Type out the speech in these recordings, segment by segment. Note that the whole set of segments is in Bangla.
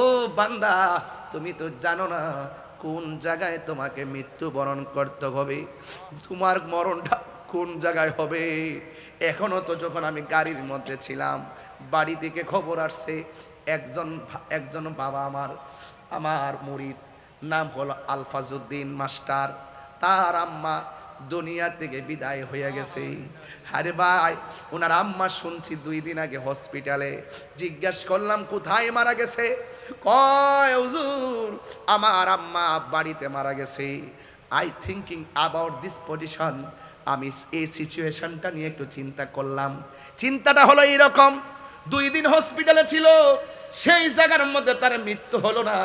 ও বান্দা, তুমি তো জানো না কোন জায়গায় তোমাকে মৃত্যুবরণ করতে হবে, তোমার মরণটা কোন জায়গায় হবে? এখনও তো যখন আমি গাড়ির মধ্যে ছিলাম, বাড়ি থেকে খবর আসছে, একজন একজন বাবা আমার আমার মুরিদ নাম হলো আলফাজউদ্দিন মাস্টার। তার আম্মা দুনিয়া থেকে বিদায় হয়ে গেছে। আরে ভাই, ওনার আম্মা শুনছি দুই দিন আগে হসপিটালে। জিজ্ঞেস করলাম, কোথায় মারা গেছে? কয়, হুজুর, আমার আম্মা বাড়িতে মারা গেছে। I thinking about this position আমি এই সিচুয়েশনটা নিয়ে একটু চিন্তা করলাম। চিন্তাটা হলো এইরকম, দুই দিন হসপিটালে ছিল, সেই জায়গার মধ্যে তার মৃত্যু হলো না।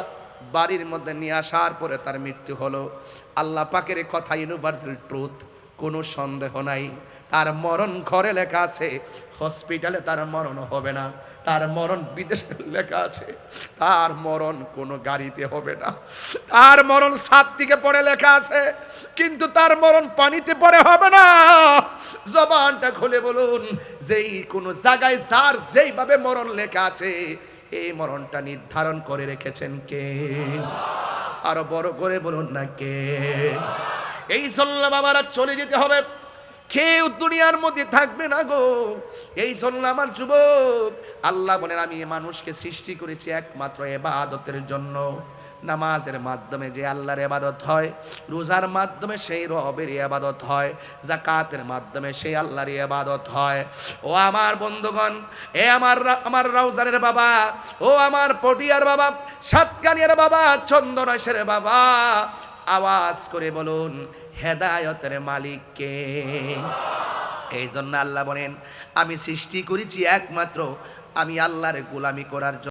বাড়ির মধ্যে নিয়ে আসার পরে তার মৃত্যু হলো। আল্লাহ পাকের কথা ইউনিভার্সাল ট্রুথ কোনো সন্দেহ নাই। তার মরণ ঘরে লেখা আছে হসপিটালে তার মরণ হবে না। তার মরণ বিদেশে লেখা আছে, তার মরণ কোনো গাড়িতে হবে না। তার মরণ সাত দিকে পড়ে লেখা আছে, কিন্তু তার মরণ পানিতে পড়ে হবে না। জবানটা খুলে বলুন, যেই কোনো জায়গায় যার যেইভাবে মরণ লেখা আছে এই মরণটা নির্ধারণ করে রেখেছেন কে? আরও বড় করে বলুন না কে? এই জন্য বাবারা চলে যেতে হবে। কেউ দুনিয়ার মধ্যে থাকবে না গো। এই জন্য আমার যুবক, আল্লাহ বলেন, আমি মানুষকে সৃষ্টি করেছি একমাত্র এবাদতের জন্য। নামাজের মাধ্যমে যে আল্লাহর এবাদত হয়, রোজার মাধ্যমে সেই রবের এবাদত হয় জাকাতের মাধ্যমে সেই আল্লাহর এবাদত হয়। ও আমার বন্ধুগণ, এ আমার আমার রাউজানের বাবা, ও আমার পটিয়ার বাবা, সাতকানিয়ার বাবা, চন্দনেশের বাবা, আওয়াজ করে বলুন, হেদায়তের মালিককে এই জন্য আল্লাহ বলেন, আমি সৃষ্টি করেছি একমাত্র, আমি আল্লাহর গোলামি করার জন্য